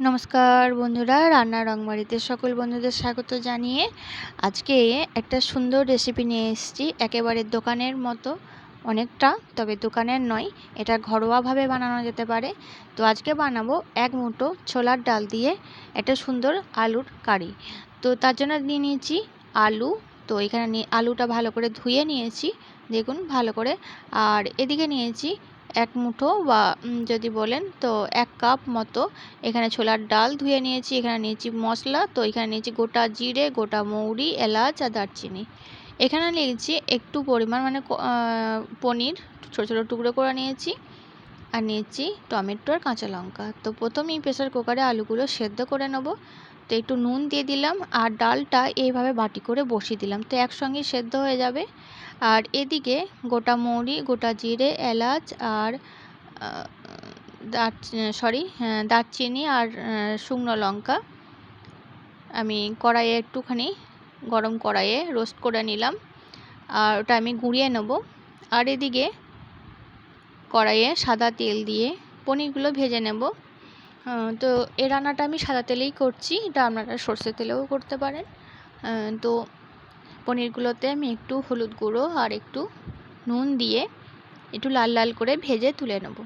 নমস্কার বন্ধুরা রান্না রংবাড়িতে সকল বন্ধুদের স্বাগত জানিয়ে আজকে একটা সুন্দর রেসিপি নিয়ে এসেছি। একেবারে দোকানের মতো অনেকটা, তবে দোকানের নয়, এটা ঘরোয়াভাবে বানানো যেতে পারে। তো আজকে বানাবো এক মুঠো ছোলার ডাল দিয়ে একটা সুন্দর আলুর কারি। তো তার জন্য নিয়ে নিয়েছি আলু। তো এখানে আলুটা ভালো করে ধুয়ে নিয়েছি, দেখুন ভালো করে। আর এদিকে নিয়েছি এক মুঠো বা যদি বলেন, তো এক কাপ মতো এখানে ছোলার ডাল ধুয়ে নিয়েছি, এখানে নিয়েছি মশলা, তো এখানে নিয়েছি গোটা জিরে, গোটা মৌরি, এলাচ আর দারচিনি। এখানে নিয়েছি একটু পরিমাণ মানে পনির, ছোটো ছোটো টুকরো করে নিয়েছি আর নিয়েছি টমেটো আর কাঁচা লঙ্কা। তো প্রথমেই প্রেসার কুকারে আলুগুলো সেদ্ধ করে নেব। তো একটু নুন দিয়ে দিলাম আর ডালটা এইভাবে বাটি করে বসিয়ে দিলাম। তো একসঙ্গে সেদ্ধ হয়ে যাবে। আর এদিকে গোটা মৌরি গোটা জিরে এলাচ আর দাচ সরি হ্যাঁ, দারচিনি আর শুকনো লঙ্কা আমি কড়াইয়ে একটুখানি গরম কড়াইয়ে রোস্ট করে নিলাম। আর ওটা আমি গুঁড়িয়ে নেব। আর এদিকে কড়াইয়ে সাদা তেল দিয়ে পনিরগুলো ভেজে নেব। তো এ রান্নাটা আমি সাদা তেলেই করছি। এটা আপনারা সর্ষে তেলেও করতে পারেন। তো পনিরগুলোতে আমি একটু হলুদ গুঁড়ো আর একটু নুন দিয়ে একটু লাল লাল করে ভেজে তুলে নেব।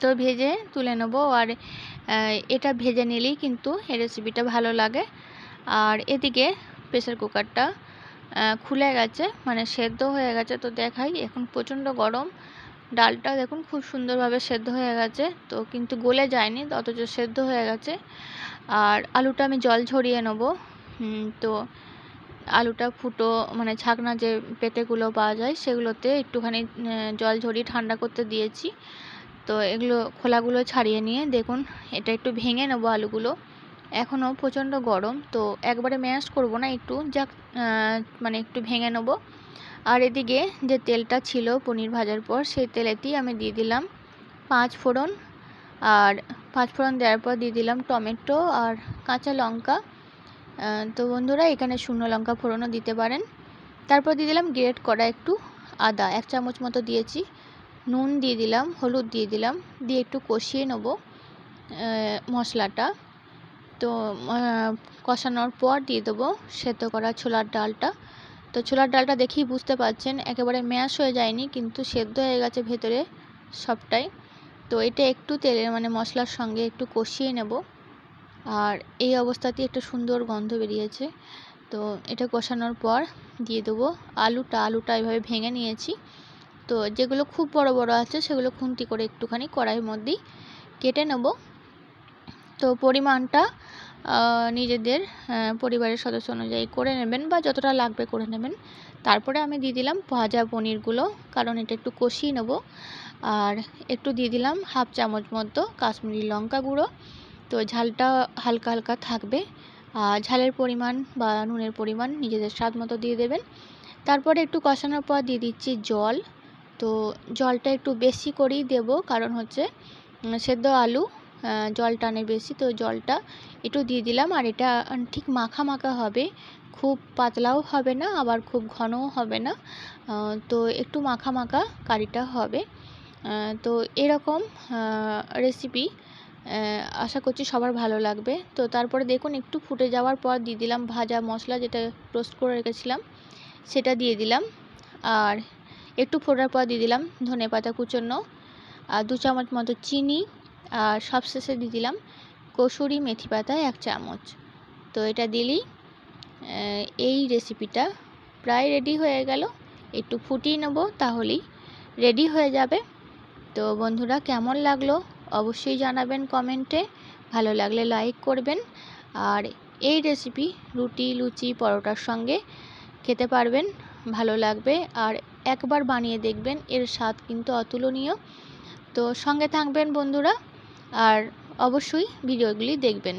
তো ভেজে তুলে নেব আর এটা ভেজে নিলেই কিন্তু এই রেসিপিটা ভালো লাগে। আর এদিকে প্রেসার কুকারটা খুলে গেছে মানে সেদ্ধ হয়ে গেছে তো দেখাই, এখন প্রচণ্ড গরম। ডালটা দেখুন খুব সুন্দরভাবে সেদ্ধ হয়ে গেছে, তো কিন্তু গলে যায়নি, অথচ সেদ্ধ হয়ে গেছে। আর আলুটা আমি জল ঝরিয়ে নেব। তো আলুটা ফুটো মানে ছাকনা যে পেটেগুলো পাওয়া যায়, সেগুলোতে একটুখানি জল ঝরিয়ে ঠান্ডা করতে দিয়েছি। তো এগুলো খোলাগুলো ছাড়িয়ে নিয়ে দেখুন, এটা একটু ভেঙে নেব আলুগুলো। এখনও প্রচণ্ড গরম, তো একবারে ম্যাশ করব না, একটু যাক মানে একটু ভেঙে নেব। আর এদিকে যে তেলটা ছিল পনির ভাজার পর, সেই তেলেতেই আমি দিয়ে দিলাম পাঁচ ফোড়ন। আর পাঁচ ফোড়ন দেওয়ার পর দিয়ে দিলাম টমেটো আর কাঁচা লঙ্কা। তো বন্ধুরা, এখানে শুকনো লঙ্কা ফোড়নও দিতে পারেন। তারপর দিয়ে দিলাম গ্রেট করা একটু আদা, এক চামচ মতো দিয়েছি। নুন দিয়ে দিলাম, হলুদ দিয়ে দিলাম, দিয়ে একটু কষিয়ে নেব মশলাটা। তো কষানোর পর দিয়ে দেবো সেদ্ধ করা ছোলার ডালটা। তো ছোলার ডালটা দেখেই বুঝতে পারছেন, একেবারে ম্যাশ হয়ে যায়নি, কিন্তু সেদ্ধ হয়ে গেছে ভেতরে সবটাই। তো এটা একটু তেলের মানে মশলার সঙ্গে একটু কষিয়ে নেব। আর এই অবস্থাতেই একটা সুন্দর গন্ধ বেরিয়েছে। তো এটা কষানোর পর দিয়ে দেবো আলুটা। আলুটা এভাবে ভেঙে নিয়েছি। তো যেগুলো খুব বড় বড় আছে, সেগুলো খুন্তি করে একটুখানি কড়াইয়ের মধ্যেই কেটে নেব। তো পরিমাণটা নিজেদের পরিবারের সদস্য অনুযায়ী করে নেবেন বা যতটা লাগবে করে নেবেন। তারপরে আমি দিয়ে দিলাম ভাজা পনিরগুলো, কারণ এটা একটু কষিয়ে নেব। আর একটু দিয়ে দিলাম হাফ চামচ মতো কাশ্মীরি লঙ্কা গুঁড়ো। তো ঝালটা হালকা হালকা থাকবে। আর ঝালের পরিমাণ বা নুনের পরিমাণ নিজেদের স্বাদ মতো দিয়ে দেবেন। তারপরে একটু কষানোর পর দিয়ে দিচ্ছি জল। তো জলটা একটু বেশি করেই দেব, কারণ হচ্ছে সেদ্ধ আলু জল টানে বেশি, তো জলটা একটু দিয়ে দিলাম আর এটা ঠিক মাখা মাখা হবে। খুব পাতলাও হবে না, আবার খুব ঘনও হবে না। তো একটু মাখা মাখা কারিটা হবে। তো এরকম রেসিপি আশা করছি সবার ভালো লাগবে। তো তারপরে দেখুন, একটু ফুটে যাওয়ার পর দিয়ে দিলাম ভাজা মশলা যেটা রোস্ট করে রেখেছিলাম, সেটা দিয়ে দিলাম। আর একটু ফোটার পর দিয়ে দিলাম ধনে পাতা আর দু চামচ মতো চিনি আর সবশেষে দিয়ে দিলাম কসুরি মেথি পাতা এক চামচ। তো এটা দিলেই এই রেসিপিটা প্রায় রেডি হয়ে গেল। একটু ফুটিয়ে নেব তাহলেই রেডি হয়ে যাবে। তো বন্ধুরা, কেমন লাগল অবশ্যই জানাবেন কমেন্টে। ভালো লাগলে লাইক করবেন। আর এই রেসিপি রুটি, লুচি, পরোটার সঙ্গে খেতে পারবেন, ভালো লাগবে। আর একবার বানিয়ে দেখবেন, এর স্বাদ কিন্তু অতুলনীয়। তো সঙ্গে থাকবেন বন্ধুরা। আর অবশ্যই ভিডিওগুলি দেখবেন।